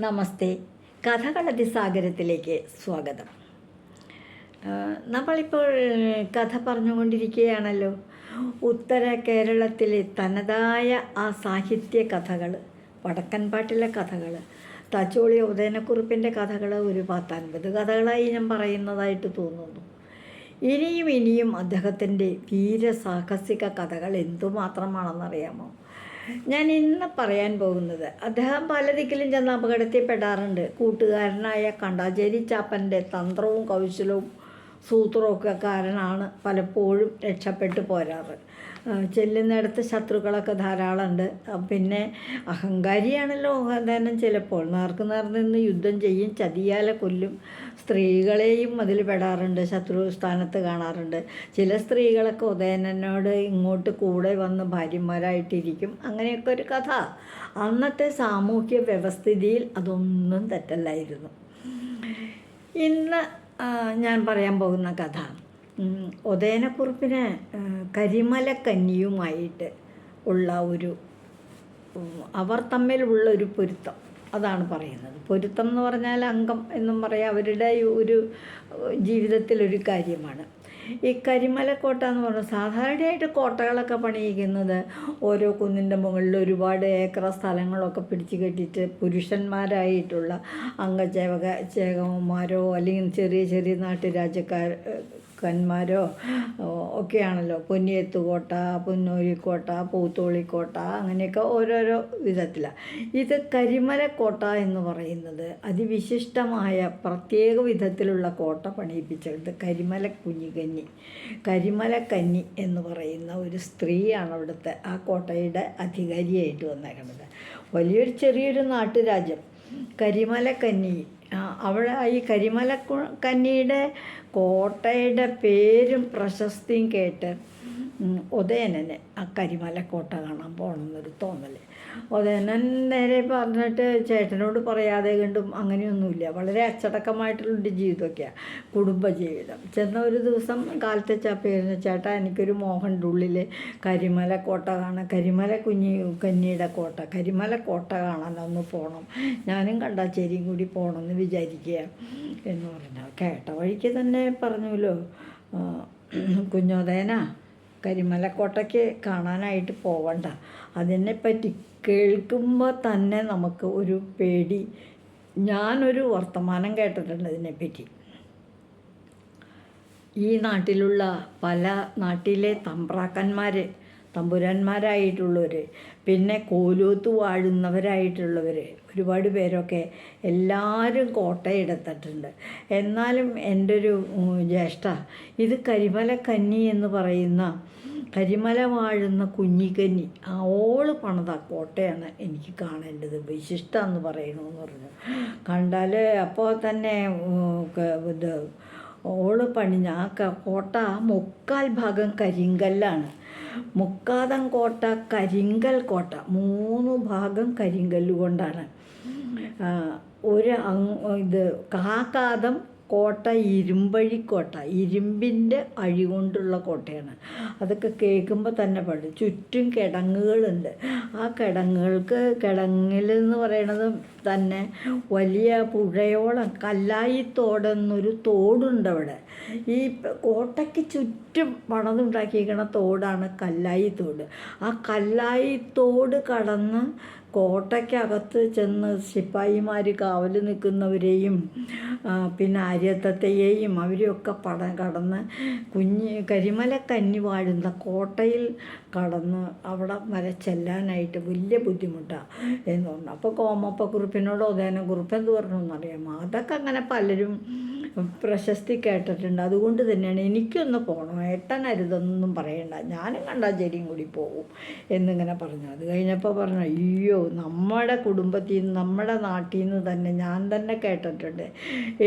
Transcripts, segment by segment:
നമസ്തേ. കഥകളതി സാഗരത്തിലേക്ക് സ്വാഗതം. നമ്മളിപ്പോൾ കഥ പറഞ്ഞുകൊണ്ടിരിക്കുകയാണല്ലോ. ഉത്തര കേരളത്തിലെ തനതായ ആ സാഹിത്യ കഥകൾ വടക്കൻ പാട്ടിലെ കഥകൾ തച്ചോളി ഉദയനക്കുറിപ്പിന്റെ കഥകൾ ഒരു പത്തൻപത് കഥകളായി ഞാൻ പറയുന്നതായിട്ട് തോന്നുന്നു. ഇനിയും ഇനിയും അദ്ദേഹത്തിന്റെ വീരസാഹസിക കഥകൾ എന്തുമാത്രമാണെന്നറിയാമോ? ഞാൻ ഇന്ന് പറയാൻ പോകുന്നത്. അദ്ദേഹം പല ദിക്കിലും ചെന്ന് അപകടത്തിൽപ്പെടാറുണ്ട്. കൂട്ടുകാരനായ കണ്ടാചേരി ചാപ്പന്റെ തന്ത്രവും കൗശലവും സൂത്രവും ഒക്കെ കാരണമാണ് പലപ്പോഴും രക്ഷപ്പെട്ടു പോരാറ്. ചെല്ലുന്നിടത്ത് ശത്രുക്കളൊക്കെ ധാരാളമുണ്ട്. പിന്നെ അഹങ്കാരിയാണല്ലോ തന്നെ ചിലപ്പോൾ. നേർക്ക് നേർന്ന് യുദ്ധം ചെയ്യും ചതിയാലെ കൊല്ലും. സ്ത്രീകളെയും അതിൽ പെടാറുണ്ട് ശത്രു സ്ഥാനത്ത് കാണാറുണ്ട്. ചില സ്ത്രീകളൊക്കെ ഉദയനോട് ഇങ്ങോട്ട് കൂടെ വന്ന് ഭാര്യമാരായിട്ടിരിക്കും. അങ്ങനെയൊക്കെ ഒരു കഥ. അന്നത്തെ സാമൂഹ്യ വ്യവസ്ഥിതിയിൽ അതൊന്നും തെറ്റല്ലായിരുന്നു. ഇന്ന് ഞാൻ പറയാൻ പോകുന്ന കഥ. ഉദയനക്കുറിപ്പിന് കരിമലക്കന്നിയുമായിട്ട് ഉള്ള ഒരു അവർ തമ്മിലുള്ള ഒരു പൊരുത്തം. അതാണ് പറയുന്നത്. പൊരുത്തം എന്ന് പറഞ്ഞാൽ അംഗം എന്നും പറയാം. അവരുടെ ഒരു ജീവിതത്തിലൊരു കാര്യമാണ്. ഈ കരിമലക്കോട്ട എന്ന് പറഞ്ഞാൽ സാധാരണയായിട്ട് കോട്ടകളൊക്കെ പണിയിക്കുന്നത് ഓരോ കുന്നിന്റെ മുകളിൽ ഒരുപാട് ഏക്കർ സ്ഥലങ്ങളൊക്കെ പിടിച്ചു കെട്ടിയിട്ട് പുരുഷന്മാരായിട്ടുള്ള അംഗചേവക ചേകവന്മാരോ അല്ലെങ്കിൽ ചെറിയ ചെറിയ നാട്ടുരാജ്യക്കാർ കന്മാരോ ഒക്കെയാണല്ലോ. പൊന്നിയത്തുകോട്ട പൊന്നൂരിക്കോട്ട പൂത്തോളിക്കോട്ട അങ്ങനെയൊക്കെ ഓരോരോ വിധത്തിലാണ് ഇത് കരിമലക്കോട്ട എന്ന് പറയുന്നത് അതിവിശിഷ്ടമായ പ്രത്യേക വിധത്തിലുള്ള കോട്ട പണിയിപ്പിച്ചത് കരിമല കുഞ്ഞിക്കന്നി കരിമലക്കന്നി എന്ന് പറയുന്ന ഒരു സ്ത്രീയാണ് അവിടുത്തെ ആ കോട്ടയുടെ അധികാരിയായിട്ട് വന്നേക്കുന്നത്. വലിയൊരു ചെറിയൊരു നാട്ടുരാജ്യം. കരിമലക്കന്നി ആ, അവിടെ ഈ കരിമല കന്നിയുടെ കോട്ടയുടെ പേരും പ്രശസ്തിയും കേട്ട് ഉദയനന് ആ കരിമല കോട്ട കാണാൻ പോകണമെന്നൊരു തോന്നൽ ഉദയനൻ പറഞ്ഞിട്ട് ചേട്ടനോട് പറയാതെ കണ്ടും അങ്ങനെയൊന്നുമില്ല. വളരെ അച്ചടക്കമായിട്ടുള്ളൊരു ജീവിതമൊക്കെയാണ് കുടുംബജീവിതം. ചെന്ന ഒരു ദിവസം കാലത്തെ ചാപ്പയായിരുന്നു ചേട്ടാ എനിക്കൊരു മോഹന്റെ ഉള്ളിൽ കരിമല കോട്ട കാണാം കരിമല കുഞ്ഞി കന്നിയുടെ കോട്ട കരിമല കോട്ട കാണാൻ ഒന്ന് പോകണം ഞാനും കണ്ടാച്ചേരിയും കൂടി പോകണമെന്ന് വിചാരിക്കുക എന്ന് പറഞ്ഞാൽ കേട്ട വഴിക്ക് തന്നെ പറഞ്ഞല്ലോ കരിമല കോട്ടയ്ക്ക് കാണാനായിട്ട് പോവണ്ട. അതിനെപ്പറ്റി കേൾക്കുമ്പോൾ തന്നെ നമുക്ക് ഒരു പേടി. ഞാനൊരു വർത്തമാനം കേട്ടിട്ടുണ്ട് അതിനെപ്പറ്റി ഈ നാട്ടിലുള്ള പല നാട്ടിലെ തമ്പ്രാക്കന്മാർ തമ്പുരാന്മാരായിട്ടുള്ളവർ പിന്നെ കോലൂത്ത് വാഴുന്നവരായിട്ടുള്ളവർ ഒരുപാട് പേരൊക്കെ എല്ലാവരും കോട്ടയെടുത്തിട്ടുണ്ട് എന്നാലും എന്റെ ഒരു ജ്യേഷ്ഠ ഇത് കരിമല കന്നി എന്ന് പറയുന്ന കരിമല വാഴുന്ന കുഞ്ഞിക്കന്നി ഓൾ പണിത കോട്ടയാണ് എനിക്ക് കാണേണ്ടത്. വിശിഷ്ട എന്ന് പറയണമെന്ന് പറഞ്ഞു. കണ്ടാൽ അപ്പോൾ തന്നെ ഇത് ഓൾ പണിഞ്ഞ ആ കോട്ട മുക്കാൽ ഭാഗം കരിങ്കല്ലാണ്. മുക്കാതം കോട്ട കരിങ്കൽ കോട്ട. മൂന്ന് ഭാഗം കരിങ്കല്ലുകൊണ്ടാണ് ഒരു ഇത് കാക്കാതം കോട്ട ഇരുമ്പഴിക്കോട്ട ഇരുമ്പിന്റെ അഴി കൊണ്ടുള്ള കോട്ടയാണ്. അതൊക്കെ കേൾക്കുമ്പോൾ തന്നെ പാടും ചുറ്റും കിടങ്ങുകളുണ്ട്. ആ കിടങ്ങുകൾക്ക് കിടങ്ങിലെന്ന് പറയണത് തന്നെ വലിയ പുഴയോളം കല്ലായിത്തോടെന്നൊരു തോടുണ്ട് അവിടെ ഈ കോട്ടയ്ക്ക് ചുറ്റും പണതുണ്ടാക്കിയിരിക്കുന്ന തോടാണ് കല്ലായി തോട് ആ കല്ലായി തോട് കടന്ന് കോട്ടയ്ക്കകത്ത് ചെന്ന് ശിപ്പായിമാർ കാവൽ നിൽക്കുന്നവരെയും പിന്നെ ആര്യത്തത്തെയും അവരെയൊക്കെ പട കടന്ന് കുഞ്ഞ് കരിമല കന്നി വാഴുന്ന കോട്ടയിൽ കടന്ന് അവിടെ വരെ ചെല്ലാനായിട്ട് വലിയ ബുദ്ധിമുട്ടാണ് എന്ന് പറഞ്ഞു. അപ്പോൾ കോമപ്പക്കുറിപ്പിനോട് ഉദയന കുറിപ്പ് എന്ത് പറഞ്ഞു എന്നറിയാമോ? അതൊക്കെ അങ്ങനെ പലരും പ്രശസ്തി കേട്ടിട്ടുണ്ട്. അതുകൊണ്ട് തന്നെയാണ് എനിക്കൊന്ന് പോകണം ഏട്ടനരുതെന്നൊന്നും പറയണ്ട. ഞാനും കണ്ടാച്ചേരിയും കൂടി പോകും എന്നിങ്ങനെ പറഞ്ഞു. അത് കഴിഞ്ഞപ്പോൾ പറഞ്ഞു അയ്യോ നമ്മുടെ കുടുംബത്തിൽ നിന്ന് നമ്മുടെ നാട്ടിൽ നിന്ന് തന്നെ ഞാൻ തന്നെ കേട്ടിട്ടുണ്ട്.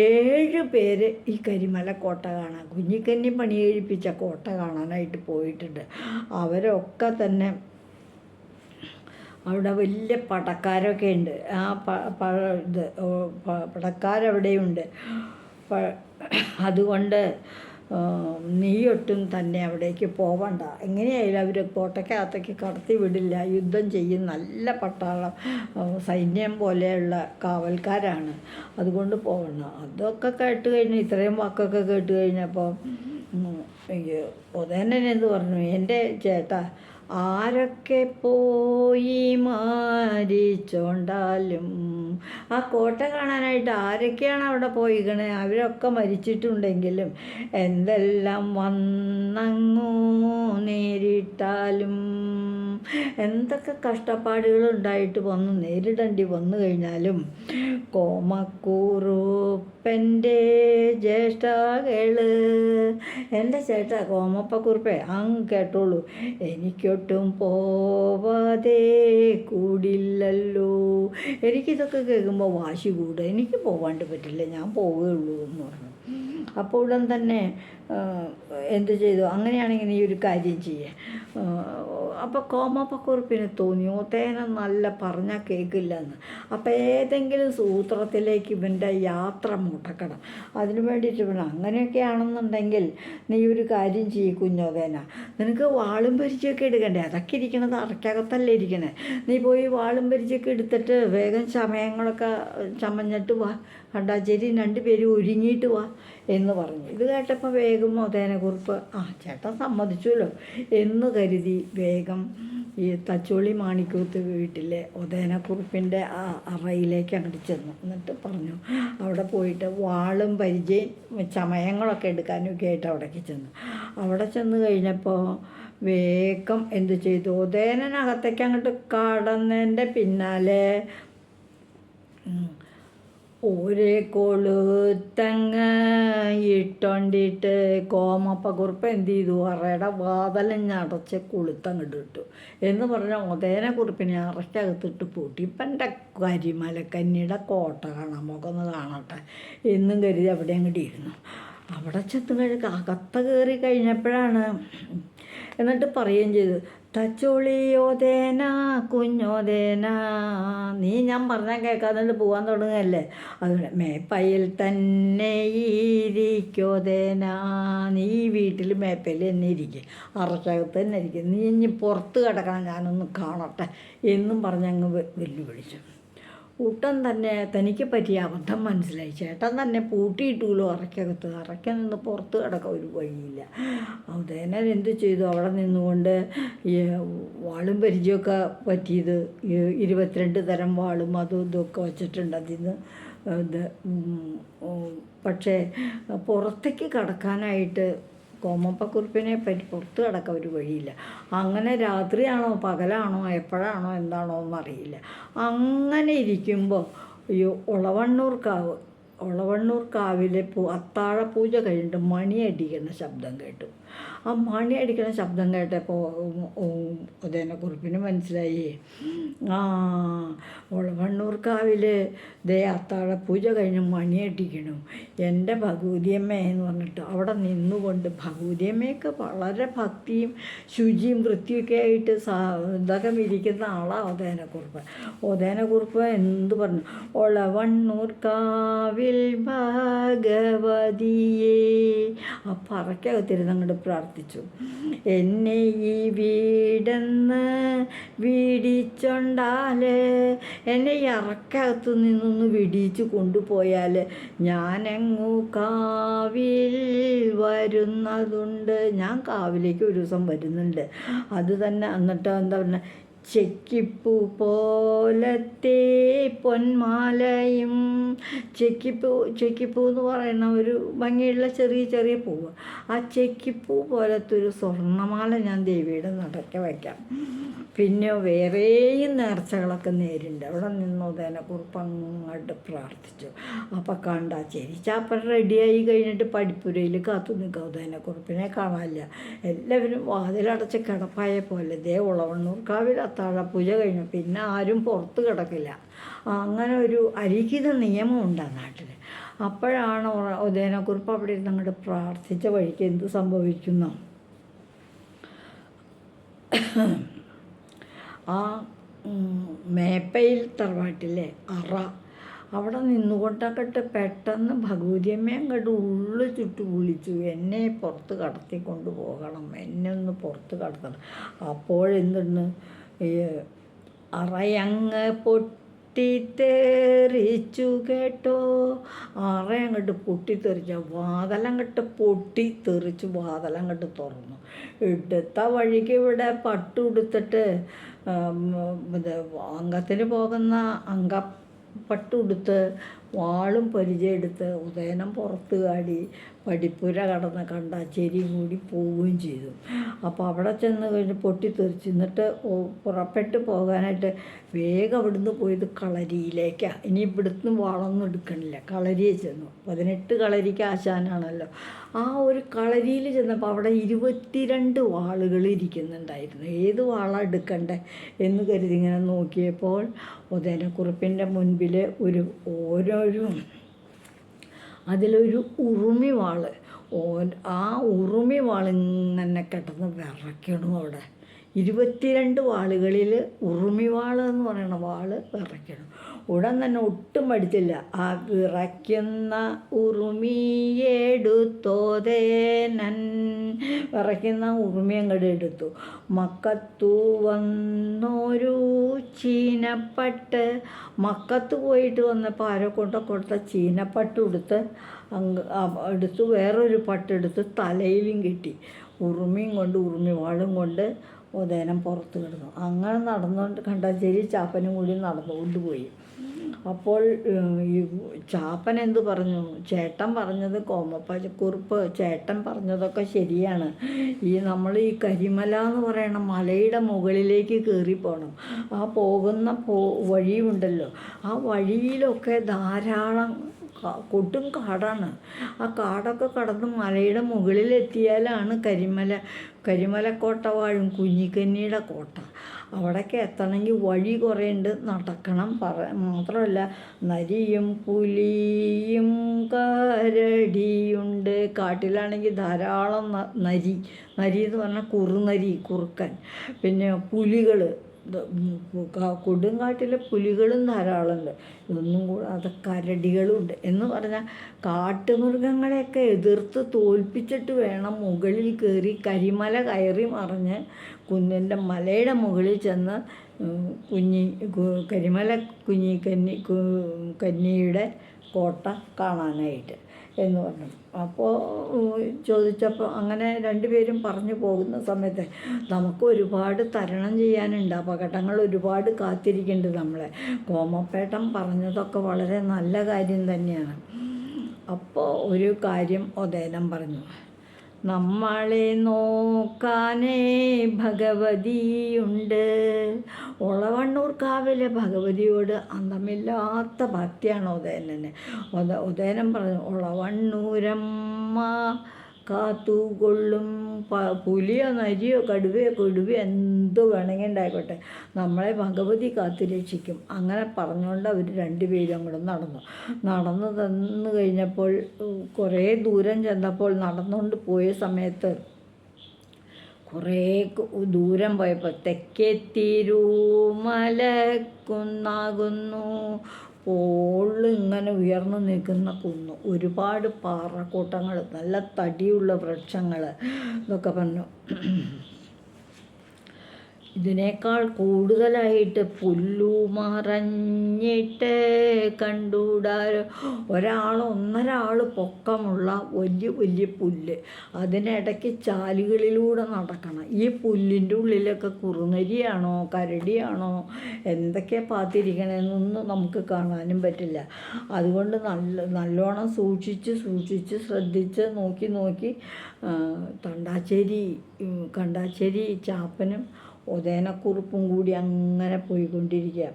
ഏഴ് പേര് ഈ കരിമല കോട്ട കാണാൻ കുഞ്ഞിക്കന്നി പണി കഴിപ്പിച്ച കോട്ട കാണാനായിട്ട് പോയിട്ടുണ്ട്. അവരൊക്കെ തന്നെ അവിടെ വലിയ പടക്കാരൊക്കെ ഉണ്ട്. ആ പ ഇത് പടക്കാരവിടെയുണ്ട്. അതുകൊണ്ട് നീയൊട്ടും തന്നെ അവിടേക്ക് പോവണ്ട. എങ്ങനെയായാലും അവർ കോട്ടയ്ക്കകത്തേക്ക് കടത്തി വിടില്ല. യുദ്ധം ചെയ്യും. നല്ല പട്ടാളം സൈന്യം പോലെയുള്ള കാവൽക്കാരാണ്. അതുകൊണ്ട് പോകണം അതൊക്കെ കേട്ട് കഴിഞ്ഞ് ഇത്രയും വാക്കൊക്കെ കേട്ട് കഴിഞ്ഞപ്പോൾ ഉദയനൻ എന്ത് പറഞ്ഞു. എന്റെ ചേട്ടാ ആരൊക്കെ പോയി മരിച്ചോണ്ടാലും ആ കോട്ട കാണാനായിട്ട് ആരൊക്കെയാണ് അവിടെ പോയിക്കണേ? അവരൊക്കെ മരിച്ചിട്ടുണ്ടെങ്കിലും എന്തെല്ലാം വന്നങ്ങോ നേരിട്ടാലും എന്തൊക്കെ കഷ്ടപ്പാടുകൾ ഉണ്ടായിട്ട് വന്ന് നേരിടേണ്ടി വന്നു കഴിഞ്ഞാലും കോമക്കൂറുപ്പന്റെ ജ്യേഷ്ഠകൾ എന്റെ ചേട്ടാ കോമപ്പക്കുറുപ്പേ അങ്ങ് കേട്ടോളൂ. എനിക്കൊട്ടും പോവാതെ കൂടില്ലല്ലോ. എനിക്കിതൊക്കെ കേൾക്കുമ്പോൾ വാശി കൂടുക എനിക്ക് പോവാണ്ട് പറ്റില്ല. ഞാൻ പോവുകയുള്ളൂ എന്ന് പറഞ്ഞു. അപ്പോൾ ഉടൻ തന്നെ എന്ത് ചെയ്തു? അങ്ങനെയാണെങ്കിൽ നീ ഒരു കാര്യം ചെയ്യേ അപ്പോൾ കോമപ്പക്കുറിപ്പിന് തോന്നി. ഓത്തേന നല്ല പറഞ്ഞാൽ കേൾക്കില്ല എന്ന് അപ്പോൾ ഏതെങ്കിലും സൂത്രത്തിലേക്ക് ഇവന്റെ യാത്ര മുടക്കണം. അതിന് വേണ്ടിയിട്ട് ഇവൻ അങ്ങനെയൊക്കെ ആണെന്നുണ്ടെങ്കിൽ നീ ഒരു കാര്യം ചെയ്യും കുഞ്ഞോതേന നിനക്ക് വാളും പരിചയമൊക്കെ എടുക്കണ്ടേ? അതൊക്കെ ഇരിക്കണത് അറക്കകത്തല്ലേ ഇരിക്കണേ. നീ പോയി വാളും പരിചയമൊക്കെ എടുത്തിട്ട് വേഗം ചമയങ്ങളൊക്കെ ചമഞ്ഞിട്ട് വാ. കണ്ടാ കണ്ടാച്ചേരി രണ്ടുപേരും ഒരുങ്ങിയിട്ട് വാ എന്ന് പറഞ്ഞു. ഇത് കേട്ടപ്പോൾ വേഗം ഒതേനെക്കുറിപ്പ് ആ ചേട്ടൻ സമ്മതിച്ചുല്ലോ. എന്ന് കരുതി വേഗം ഈ തച്ചോളി മാണിക്കൂത്ത് വീട്ടിലെ ഒതേനക്കുറിപ്പിന്റെ ആ അറയിലേക്ക് അങ്ങോട്ട് ചെന്നു. എന്നിട്ട് പറഞ്ഞു അവിടെ പോയിട്ട് വാളും പരിചയം ചമയങ്ങളൊക്കെ എടുക്കാനൊക്കെ ആയിട്ട് അവിടേക്ക് ചെന്നു. അവിടെ ചെന്ന് കഴിഞ്ഞപ്പോൾ വേഗം എന്ത് ചെയ്തു? ഉദയനകത്തേക്ക് അങ്ങോട്ട് കടന്നതിന്റെ പിന്നാലെ ഒരേ കൊളുത്തങ്ങ ഇട്ടോണ്ടിട്ട് കോമപ്പ കുറിപ്പ് എന്ത് ചെയ്തു? അറയുടെ വാതലഞ്ഞടച്ച് കൊളുത്തങ്ങോട്ട് ഇട്ടു എന്ന് പറഞ്ഞ ഉദയന കുറിപ്പിനെ അറയ്ക്കകത്തിട്ട് പൂട്ടി. ഇപ്പം എന്റെ കരിമലക്കന്നിയുടെ കോട്ട കാണാൻ നമുക്കൊന്ന് കാണട്ടെ. എന്നും കരുതി അവിടെ അങ്ങോട്ട് ഇരുന്നു. അവിടെ ചെത്തുമ്പോഴേക്ക് അകത്ത് കയറി കഴിഞ്ഞപ്പോഴാണ് എന്നിട്ട് പറയുകയും ചെയ്തു. തച്ചോളിയോതേന കുഞ്ഞോതേന. നീ ഞാൻ പറഞ്ഞാൽ കേൾക്കാതെ പോകാൻ തുടങ്ങുകയല്ലേ? അതുകൊണ്ട് മേപ്പയിൽ തന്നെ ഇരിക്കോതേന. നീ വീട്ടിൽ മേപ്പയിൽ തന്നെ ഇരിക്കുക അറച്ചകത്ത് തന്നെ ഇരിക്കുക നീ ഇനി പുറത്ത് കിടക്കണം ഞാനൊന്ന് കാണട്ടെ എന്നും പറഞ്ഞങ്ങ് വെല്ലുവിളിച്ചു. കൂട്ടൻ തന്നെ തനിക്ക് പറ്റിയ അബദ്ധം മനസ്സിലായി. ചേട്ടൻ തന്നെ പൂട്ടിയിട്ടുള്ളൂ അറയ്ക്കകത്ത്. അറയ്ക്ക നിന്ന് പുറത്ത് കിടക്കാൻ ഒരു വഴിയില്ല. ഉദയനൻ എന്ത് ചെയ്തു? അവിടെ നിന്നുകൊണ്ട് ഈ വാളും പരിചയമൊക്കെ പറ്റിയത്. ഇരുപത്തിരണ്ട് തരം വാളും അതും ഇതൊക്കെ വച്ചിട്ടുണ്ട് അതിൽ നിന്ന്. പക്ഷേ പുറത്തേക്ക് കടക്കാനായിട്ട് കോമപ്പക്കുറിപ്പിനെ പറ്റി പുറത്ത് കിടക്കാൻ ഒരു വഴിയില്ല. അങ്ങനെ രാത്രിയാണോ പകലാണോ എപ്പോഴാണോ എന്താണോ എന്നറിയില്ല. അങ്ങനെ ഇരിക്കുമ്പോൾ ഈ ഉളവണ്ണൂർ കാവ് ഉളവണ്ണൂർ കാവിലെ പൂ അത്താഴ പൂജ കഴിഞ്ഞിട്ട് മണിയടിക്കുന്ന ശബ്ദം കേട്ടു. ആ മണി അടിക്കുന്ന ശബ്ദം കേട്ടപ്പോൾ ഉദയനക്കുറിപ്പിന് മനസ്സിലായി. ആ ഉളവണ്ണൂർ കാവിൽ ദേ അത്താഴ പൂജ കഴിഞ്ഞ് മണി അടിക്കണു. എന്റെ ഭഗവതിയമ്മ എന്ന് പറഞ്ഞിട്ട് അവിടെ നിന്നുകൊണ്ട് ഭഗവതിയമ്മയൊക്കെ വളരെ ഭക്തിയും ശുചിയും വൃത്തിയൊക്കെ ആയിട്ട് സാ ഇതൊക്കെ ഇരിക്കുന്ന ആളാണ് ഉദയനക്കുറിപ്പ് ഉദയനക്കുറിപ്പ് എന്ത് പറഞ്ഞു? ഒളവണ്ണൂർക്കാവിൽ ഭഗവതിയേ. ആ പറക്കകത്തിരുന്ന് അങ്ങോട്ട് പ്രാർത്ഥിച്ചു. എന്നെ ഈ വീടെന്ന് വീടിച്ചൊണ്ടാൽ എന്നെ ഈ അറക്കകത്തു നിന്നൊന്ന് വിടിച്ചു കൊണ്ടുപോയാൽ ഞാനെങ്ങു കാവിൽ വരുന്നതുണ്ട്. ഞാൻ കാവിലേക്ക് ഒരു ദിവസം വരുന്നുണ്ട്. അത് തന്നെ എന്നിട്ട് എന്താ പറഞ്ഞ ചെക്കിപ്പൂ പോലത്തെ പൊന്മാലയും ചെക്കിപ്പൂ ചെക്കിപ്പൂ എന്ന് പറയുന്ന ഒരു ഭംഗിയുള്ള ചെറിയ ചെറിയ പൂവ്. ആ ചെക്കിപ്പൂ പോലത്തെ ഒരു സ്വർണമാല ഞാൻ ദേവിയുടെ നടക്ക വയ്ക്കാം. പിന്നെ വേറെയും നേർച്ചകളൊക്കെ നേരിണ്ട്. അവിടെ നിന്ന് കുറിപ്പ് അങ്ങോട്ട് പ്രാർത്ഥിച്ചു. അപ്പം കണ്ട ചേരിച്ചാപ്പൻ റെഡിയായി കഴിഞ്ഞിട്ട് പഠിപ്പുരയിൽ കാത്തു നിൽക്കുക ഉദയനെക്കുറിപ്പിനെ കാണാനില്ല. എല്ലാവരും വാതിലടച്ച് കിടപ്പായ പോലെ ദേ ഉളവണ്ണൂർ കാവിൽ അത്താഴ പൂജ കഴിഞ്ഞു. പിന്നെ ആരും പുറത്ത് കിടക്കില്ല. അങ്ങനെ ഒരു അരിഹിത നിയമമുണ്ട് ആ നാട്ടിൽ അപ്പോഴാണ് ഉദയനക്കുറിപ്പ് അവിടെ ഇരുന്ന് അങ്ങോട്ട് പ്രാർത്ഥിച്ച വഴിക്ക് എന്ത് സംഭവിക്കുന്നു? ആ മേപ്പയിൽ തറവാട്ടിലെ അറ. അവിടെ നിന്നുകൊണ്ടൊക്കെ പെട്ടെന്ന് ഭഗവതിയമ്മയെ അങ്ങോട്ട് ഉള്ളു ചുട്ടു വിളിച്ചു. എന്നെ പുറത്ത് കടത്തി കൊണ്ടുപോകണം എന്നെ ഒന്ന് പുറത്ത് കടത്തണം. അപ്പോഴെന്തുണ്ട്? അറയങ്ങ് പൊട്ടിത്തെറിച്ചു കേട്ടോ. അറയങ്ങട്ട് പൊട്ടിത്തെറിച്ച. വാതലങ്ങട്ട് പൊട്ടി വാതലങ്ങട്ട് തുറന്നു. എടുത്ത വഴിക്ക് ഇവിടെ പട്ടുടുത്തിട്ട് അംഗത്തിന് പോകുന്ന അംഗ പട്ടുടുത്ത് വാളും പരിചയമെടുത്ത് ഉദയനം പുറത്ത് കാടി പടിപ്പുര കടന്ന് കണ്ടാച്ചേരി കൂടി പോവുകയും ചെയ്തു. അപ്പോൾ അവിടെ ചെന്ന് കഴിഞ്ഞ് പൊട്ടിത്തെറിച്ച് എന്നിട്ട് പുറപ്പെട്ട് പോകാനായിട്ട് വേഗം അവിടുന്ന് പോയത് കളരിയിലേക്കാണ് ഇനി ഇവിടുന്ന് വാളൊന്നും എടുക്കണില്ല. കളരിയെ ചെന്നു. പതിനെട്ട് കളരിക്ക് ആശാനാണല്ലോ. ആ ഒരു കളരിയിൽ ചെന്നപ്പോൾ അവിടെ ഇരുപത്തിരണ്ട് വാളുകൾ ഇരിക്കുന്നുണ്ടായിരുന്നു. ഏത് വാളാണ് എടുക്കണ്ടേ എന്ന് കരുതി ഇങ്ങനെ നോക്കിയപ്പോൾ ഉദയനക്കുറിപ്പിന്റെ മുൻപിൽ ഒരു ഓരോരോ അതിലൊരു ഉറുമി വാൾ ഓ ആ ഉറുമി വാൾ ഇങ്ങനെ കിടന്ന് വിറയ്ക്കണു അവിടെ. ഇരുപത്തിരണ്ട് വാളുകളിൽ ഉറുമി വാൾ എന്ന് പറയുന്ന വാൾ വിറയ്ക്കണം. ഉടൻ തന്നെ ഒട്ടും പഠിച്ചില്ല. ആ വിറയ്ക്കുന്ന ഉറുമിയെടുത്തോതേനൻ വിറയ്ക്കുന്ന ഉറുമി അങ്ങോട്ട് എടുത്തു. മക്കത്തു വന്നൊരു ചീനപ്പട്ട്. മക്കത്ത് പോയിട്ട് വന്നപ്പോൾ ആരോ കൊണ്ട കൊടുത്ത ചീനപ്പട്ട് എടുത്ത് അങ്ങ് എടുത്ത് വേറൊരു പട്ടെടുത്ത് തലയിലും കിട്ടി. ഉറുമിയും കൊണ്ട് ഉറുമി വാളും കൊണ്ട് ഉദയനം പുറത്ത് കിടന്നു. അങ്ങനെ നടന്നുകൊണ്ട് കണ്ടാശ്ശേരി ചാപ്പനും കൂടി നടന്നുകൊണ്ട് പോയി. അപ്പോൾ ഈ ചാപ്പൻ എന്ത് പറഞ്ഞു? ചേട്ടൻ പറഞ്ഞത് കോമപ്പക്കുറിപ്പ് ചേട്ടൻ പറഞ്ഞതൊക്കെ ശരിയാണ്. ഈ നമ്മൾ ഈ കരിമല എന്ന് പറയണ മലയുടെ മുകളിലേക്ക് കയറി പോകണം ആ പോകുന്ന പോ വഴിയുണ്ടല്ലോ. ആ വഴിയിലൊക്കെ ധാരാളം കൊടും കാടാണ്. ആ കാടൊക്കെ കടന്ന് മലയുടെ മുകളിലെത്തിയാലാണ് കരിമല. കരിമലക്കോട്ട വാഴും കുഞ്ഞിക്കന്നിയുടെ കോട്ട. അവിടേക്ക് എത്തണമെങ്കിൽ വഴി കുറേ ഉണ്ട് നടക്കണം പറ മാത്രമല്ല നരിയും പുലിയും കരടിയുണ്ട്. കാട്ടിലാണെങ്കിൽ ധാരാളം നരി. നരി എന്ന് പറഞ്ഞാൽ കുറുനരി കുറുക്കൻ. പിന്നെ പുലികൾ കൊടുങ്കാട്ടിലെ പുലികളും ധാരാളമുണ്ട്. ഇതൊന്നും കൂടാതെ അത് കരടികളുണ്ട്. എന്ന് പറഞ്ഞാൽ കാട്ടുമൃഗങ്ങളെയൊക്കെ എതിർത്ത് തോൽപ്പിച്ചിട്ട് വേണം മുകളിൽ കയറി കരിമല കയറി മറിഞ്ഞ് കുന്നിന്റെ മലയുടെ മുകളിൽ ചെന്ന് കുഞ്ഞി കരിമല കുഞ്ഞി കന്നി കന്നിയുടെ കോട്ട കാണാനായിട്ട്. എന്ന് പറഞ്ഞു. അപ്പോൾ ചോദിച്ചപ്പോൾ അങ്ങനെ രണ്ടുപേരും പറഞ്ഞു പോകുന്ന സമയത്ത് നമുക്ക് ഒരുപാട് തരണം ചെയ്യാനുണ്ട്. അപകടങ്ങൾ ഒരുപാട് കാത്തിരിക്കുന്നുണ്ട് നമ്മളെ. കോമപ്പേട്ടൻ പറഞ്ഞതൊക്കെ വളരെ നല്ല കാര്യം തന്നെയാണ്. അപ്പോൾ ഒരു കാര്യം ഉദയനം പറഞ്ഞു. നമ്മളെ നോക്കാനേ ഭഗവതിയുണ്ട്. ഒളവണ്ണൂർ കാവിലെ ഭഗവതിയോട് അന്തമില്ലാത്ത ഭക്തിയാണ് ഉദയനന്. ഉദയനം പറഞ്ഞു ഒളവണ്ണൂരമ്മ കാത്തുകൊള്ളും. പുലിയോ നരിയോ കടുവയോ കൊടുവയോ എന്തോ വേണമെങ്കിൽ ഉണ്ടായിക്കോട്ടെ. നമ്മളെ ഭഗവതി കാത്തു രക്ഷിക്കും. അങ്ങനെ പറഞ്ഞുകൊണ്ട് അവർ രണ്ടുപേരും അങ്ങോട്ട് നടന്നു. നടന്നു തന്നു കഴിഞ്ഞപ്പോൾ കുറേ ദൂരം ചെന്നപ്പോൾ നടന്നുകൊണ്ട് പോയ സമയത്ത് കുറേ ദൂരം പോയപ്പോൾ തെക്കേ തിരുമലക്കുന്നാകുന്നു പോളിൽ ഇങ്ങനെ ഉയർന്നു നിൽക്കുന്ന കുന്ന് ഒരുപാട് പാറക്കൂട്ടങ്ങൾ നല്ല തടിയുള്ള വൃക്ഷങ്ങൾ എന്നൊക്കെ പറഞ്ഞു. ഇതിനേക്കാൾ കൂടുതലായിട്ട് പുല്ലു മറഞ്ഞിട്ട് കണ്ടൂടാരോ ഒരാൾ ഒന്നരാൾ പൊക്കമുള്ള വലിയ വലിയ പുല്ല്. അതിനിടയ്ക്ക് ചാലുകളിലൂടെ നടക്കണം. ഈ പുല്ലിന്റെ ഉള്ളിലൊക്കെ കുറുനരിയാണോ കരടിയാണോ എന്തൊക്കെ പാത്തിരിക്കണമെന്നൊന്നും നമുക്ക് കാണാനും പറ്റില്ല. അതുകൊണ്ട് നല്ല നല്ലോണം സൂക്ഷിച്ച് സൂക്ഷിച്ച് ശ്രദ്ധിച്ച് നോക്കി നോക്കി തണ്ടാച്ചേരി കണ്ടാശ്ശേരി ചാപ്പനും ഉദയനക്കുറുപ്പും കൂടി അങ്ങനെ പോയിക്കൊണ്ടിരിക്കുക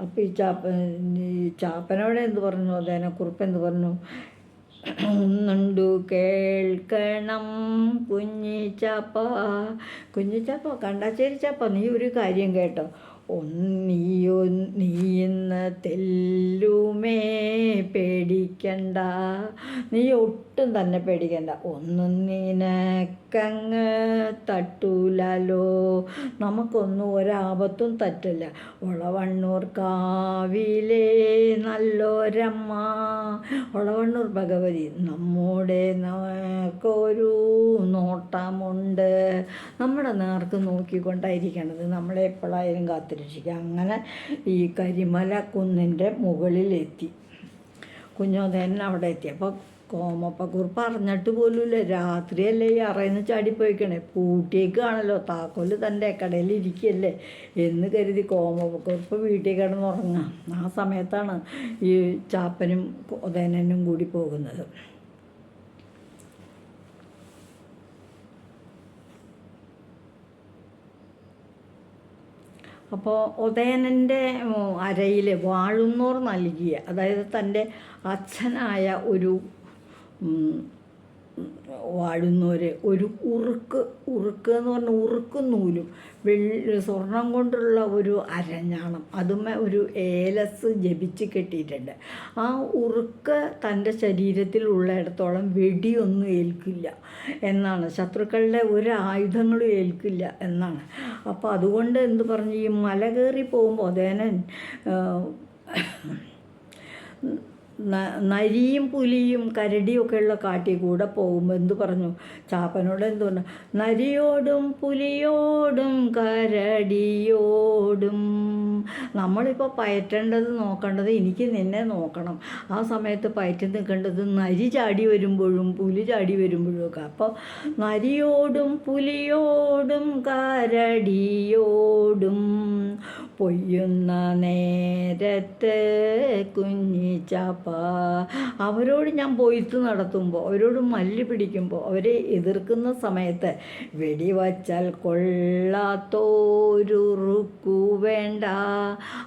അപ്പോൾ ഈ ചാപ്പ ഈ ചാപ്പനോടെ എന്ത് പറഞ്ഞു? ഉദയനക്കുറിപ്പ് എന്ത് പറഞ്ഞു? ഒന്നുണ്ടു കേൾക്കണം കുഞ്ഞിച്ചാപ്പ. കുഞ്ഞിച്ചാപ്പ കണ്ടാച്ചേരി ചാപ്പ നീ ഒരു കാര്യം കേട്ടോ. ഒന്നീയോ നീയുന്ന തെല്ലുമേ പേടിക്കണ്ട. നീ ഒട്ടും തന്നെ പേടിക്കണ്ട. ഒന്നും നിനക്കങ്ങ് തട്ടൂലോ നമുക്കൊന്നും ഒരാപത്തും തറ്റില്ല. ഒളവണ്ണൂർ കാവിലെ നല്ലോരമ്മ. ഒളവണ്ണൂർ ഭഗവതി നമ്മുടെ നേർക്കൊരു നോട്ടമുണ്ട്. നമ്മുടെ നേർക്ക് നോക്കിക്കൊണ്ടായിരിക്കണത് നമ്മളെ എപ്പോഴായാലും കാത്തുരക്ഷിക്കുക അങ്ങനെ ഈ കരിമല കുന്നിന്റെ മുകളിലെത്തി. കുഞ്ഞോദേൻ അവിടെ എത്തി. അപ്പോൾ കോമപ്പക്കൂർ പറഞ്ഞിട്ട് പോലുമില്ല. രാത്രിയല്ലേ ഈ അറയിന്ന് ചാടിപ്പോയിക്കണേ. പൂട്ടിയേക്കാണല്ലോ താക്കോൽ തന്റെ കടയിൽ ഇരിക്കല്ലേ എന്ന് കരുതി കോമപ്പക്കൂർപ്പ് വീട്ടിൽ കിടന്നുറങ്ങാം ആ സമയത്താണ് ഈ ചാപ്പനും ഉദയനനും കൂടി പോകുന്നത്. അപ്പോൾ ഉദയനന്റെ അരയിൽ വാഴുന്നോർ നൽകിയ അതായത് തന്റെ അച്ഛനായ ഒരു ഉം, വാഴുന്നവർ ഒരു ഉറുക്ക് ഉറുക്ക് എന്ന് പറഞ്ഞാൽ ഉറുക്കും നൂലും. വെള്ളി സ്വർണം കൊണ്ടുള്ള ഒരു അരഞ്ഞാണം. അതുമേ ഒരു ഏലസ് ജപിച്ച് കെട്ടിയിട്ടുണ്ട്. ആ ഉറുക്ക് തന്റെ ശരീരത്തിൽ ഉള്ളിടത്തോളം വെടിയൊന്നും ഏൽക്കില്ല എന്നാണ്. ശത്രുക്കളുടെ ഒരു ആയുധങ്ങളും ഏൽക്കില്ല എന്നാണ്. അപ്പോൾ അതുകൊണ്ട് എന്ത് പറഞ്ഞു? ഈ മല കയറി പോകുമ്പോൾ അതേനൻ നരിയും പുലിയും കരടിയും ഒക്കെ ഉള്ള കാട്ടിൽ കൂടെ പോകുമ്പോൾ എന്ത് പറഞ്ഞു? ചാപ്പനോട് എന്ത് പറഞ്ഞു? നരിയോടും പുലിയോടും കരടിയോടും. നമ്മളിപ്പോൾ പയറ്റേണ്ടത് നോക്കേണ്ടത് എനിക്ക് നിന്നെ നോക്കണം. ആ സമയത്ത് പയറ്റി നിൽക്കേണ്ടത് നരി ചാടി വരുമ്പോഴും പുലി ചാടി വരുമ്പോഴും ഒക്കെ. അപ്പോൾ നരിയോടും പുലിയോടും കരടിയോടും പൊയ്യുന്ന നേരത്ത് കുഞ്ഞിച്ചാപ്പ അവരോട് ഞാൻ പൊയ്ത്ത് നടത്തുമ്പോൾ അവരോട് മല്ലി പിടിക്കുമ്പോൾ അവരെ എതിർക്കുന്ന സമയത്ത് വെടിവച്ചാൽ കൊള്ളാത്തോരുക്കു വേണ്ട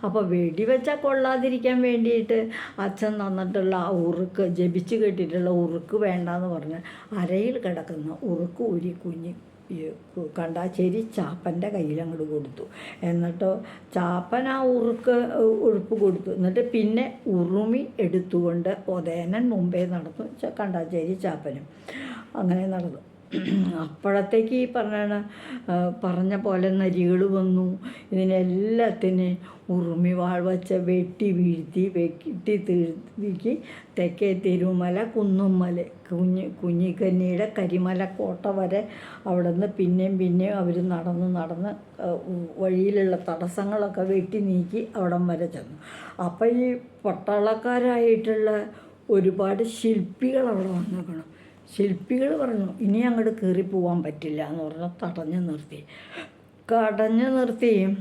അപ്പോൾ വെടിവെച്ചാൽ കൊള്ളാതിരിക്കാൻ വേണ്ടിയിട്ട് അച്ഛൻ തന്നിട്ടുള്ള ഉറുക്ക് ജപിച്ച് കെട്ടിയിട്ടുള്ള ഉറുക്ക് വേണ്ടെന്ന് പറഞ്ഞ് അരയിൽ കിടക്കുന്ന ഉറുക്ക് ഊരി കുഞ്ഞി ഈ കു- കണ്ടാശ്ശേരി ചാപ്പന്റെ കയ്യിൽ അങ്ങോട്ട് കൊടുത്തു. എന്നിട്ടോ ചാപ്പൻ ആ ഉറുക്ക് ഉടുപ്പ് കൊടുത്തു. എന്നിട്ട് പിന്നെ ഉറുമി എടുത്തുകൊണ്ട് ഒതേനൻ മുമ്പേ നടന്നു. കണ്ടാച്ചേരി ചാപ്പനും. അങ്ങനെ നടന്നു. അപ്പോഴത്തേക്ക് ഈ പറഞ്ഞ പറഞ്ഞ പോലെ നരികൾ വന്നു. ഇതിനെല്ലാത്തിനെ ഉറുമി വാൾ വച്ച വെട്ടി വീഴ്ത്തി വെട്ടി തീർത്തിക്ക് തെക്കേ തിരുമല കുന്നുമ്മല കുഞ്ഞ് കുഞ്ഞിക്കന്നിയുടെ കരിമല കോട്ട വരെ അവിടെ നിന്ന് പിന്നെയും പിന്നെയും അവർ നടന്ന് നടന്ന് വഴിയിലുള്ള തടസ്സങ്ങളൊക്കെ വെട്ടി നീക്കി അവിടം വരെ ചെന്നു. അപ്പം ഈ പട്ടാളക്കാരായിട്ടുള്ള ഒരുപാട് ശില്പികൾ അവിടെ വന്നേക്കണം. ശില്പികൾ പറഞ്ഞു ഇനി അങ്ങോട്ട് കയറി പോകാൻ പറ്റില്ല എന്ന് പറഞ്ഞ് തടഞ്ഞു നിർത്തി. കടഞ്ഞു നിർത്തി.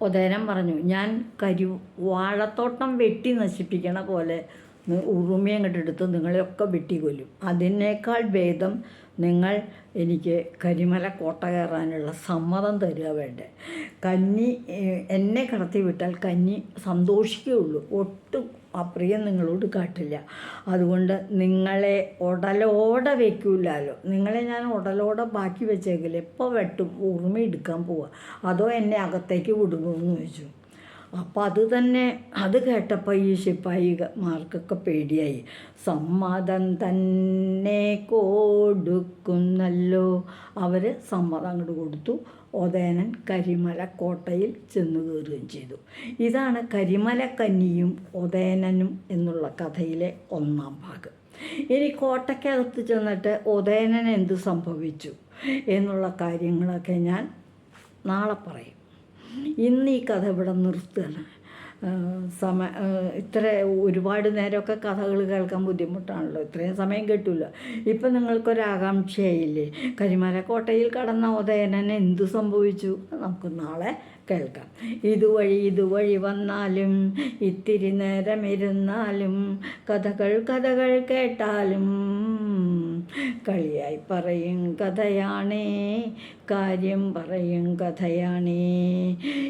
ഉദയനം പറഞ്ഞു ഞാൻ കരി വാഴത്തോട്ടം വെട്ടി നശിപ്പിക്കണ പോലെ നി- കണ്ടെടുത്ത് നിങ്ങളെയൊക്കെ വെട്ടിക്കൊല്ലും. അതിനേക്കാൾ ഭേദം നിങ്ങൾ എനിക്ക് കരിമല കോട്ട കയറാനുള്ള സമ്മതം തരിക വേണ്ടേ. കന്നി എന്നെ കടത്തി വിട്ടാൽ കന്നി സന്തോഷിക്കുകയുള്ളൂ ഒട്ടും അപ്രിയം നിങ്ങളോട് കാട്ടില്ല. അതുകൊണ്ട് നിങ്ങളെ ഉടലോടെ വെക്കൂലല്ലോ നിങ്ങളെ ഞാൻ ഉടലോടെ ബാക്കി വെച്ചേക്കില്ല. എപ്പോൾ വെട്ടും ഉറുമ എടുക്കാൻ പോവുക അതോ എന്നെ അകത്തേക്ക് വിടുമെന്ന് ചോദിച്ചു. അപ്പം അത് തന്നെ അത് കേട്ടപ്പോൾ ഈ ശിപ്പായിമാർക്കൊക്കെ പേടിയായി. സമ്മതം തന്നെ കൊടുക്കുന്നല്ലോ. അവർ സമ്മതം അങ്ങോട്ട് കൊടുത്തു. ഒതേനൻ കരിമല കോട്ടയിൽ ചെന്ന് കയറുകയും ചെയ്തു. ഇതാണ് കരിമല കന്നിയും ഒതേനനും എന്നുള്ള കഥയിലെ ഒന്നാം ഭാഗം. ഇനി കോട്ടയ്ക്കകത്ത് ചെന്നിട്ട് ഉദയനൻ എന്ത് സംഭവിച്ചു എന്നുള്ള കാര്യങ്ങളൊക്കെ ഞാൻ നാളെ പറയും. ഇന്ന് ഈ കഥ ഇവിടെ നിർത്തുകയാണ്. സമ ഇത്ര ഒരുപാട് നേരമൊക്കെ കഥകൾ കേൾക്കാൻ ബുദ്ധിമുട്ടാണല്ലോ. ഇത്രയും സമയം കിട്ടില്ല ഇപ്പം നിങ്ങൾക്കൊരാകാംക്ഷയായില്ലേ കരിമല കോട്ടയിൽ കടന്ന ഉദയനെ എന്തു സംഭവിച്ചു? നമുക്ക് നാളെ കേൾക്കാം. ഇതുവഴി ഇതുവഴി വന്നാലും ഇത്തിരി നേരം ഇരുന്നാലും കഥകൾ കഥകൾ കേട്ടാലും കളിയായി പറയും കഥയാണേ കാര്യം പറയും കഥയാണേ.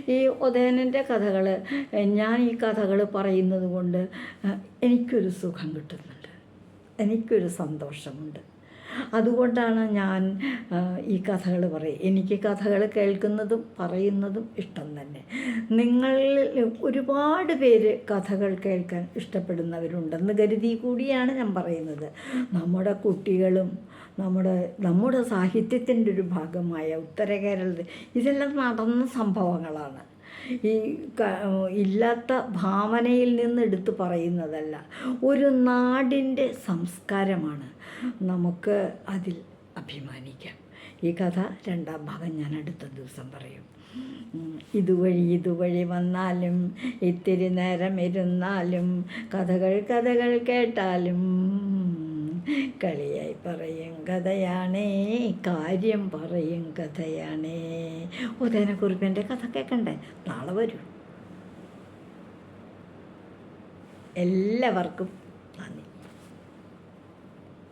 ഈ ഉദയനന്റെ കഥകൾ ഞാൻ ഈ കഥകൾ പറയുന്നത് കൊണ്ട് എനിക്കൊരു സുഖം കിട്ടുന്നുണ്ട്. എനിക്കൊരു സന്തോഷമുണ്ട്. അതുകൊണ്ടാണ് ഞാൻ ഈ കഥകൾ പറയും എനിക്ക് കഥകൾ കേൾക്കുന്നതും പറയുന്നതും ഇഷ്ടം തന്നെ. നിങ്ങളിൽ ഒരുപാട് പേര് കഥകൾ കേൾക്കാൻ ഇഷ്ടപ്പെടുന്നവരുണ്ടെന്ന് കരുതി കൂടിയാണ് ഞാൻ പറയുന്നത്. നമ്മുടെ കുട്ടികളും നമ്മുടെ നമ്മുടെ സാഹിത്യത്തിന്റെ ഒരു ഭാഗമായ ഉത്തര കേരളത്തിൽ ഇതെല്ലാം നടന്ന സംഭവങ്ങളാണ്. ഈ ഇല്ലാത്ത ഭാവനയിൽ നിന്ന് എടുത്ത് പറയുന്നതല്ല. ഒരു നാടിന്റെ സംസ്കാരമാണ് നമുക്ക് അതിൽ അഭിമാനിക്കാം. ഈ കഥ രണ്ടാം ഭാഗം ഞാൻ അടുത്ത ദിവസം പറയും. ഇതുവഴി ഇതുവഴി വന്നാലും ഇത്തിരി നേരം ഇരുന്നാലും കഥകൾ കഥകൾ കേട്ടാലും കളിയായി പറയും കഥയാണേ കാര്യം പറയും കഥയാണേ. ഉദയനക്കുറിപ്പിന്റെ കഥ കേൾക്കണ്ടേ നാളെ വരൂ. എല്ലാവർക്കും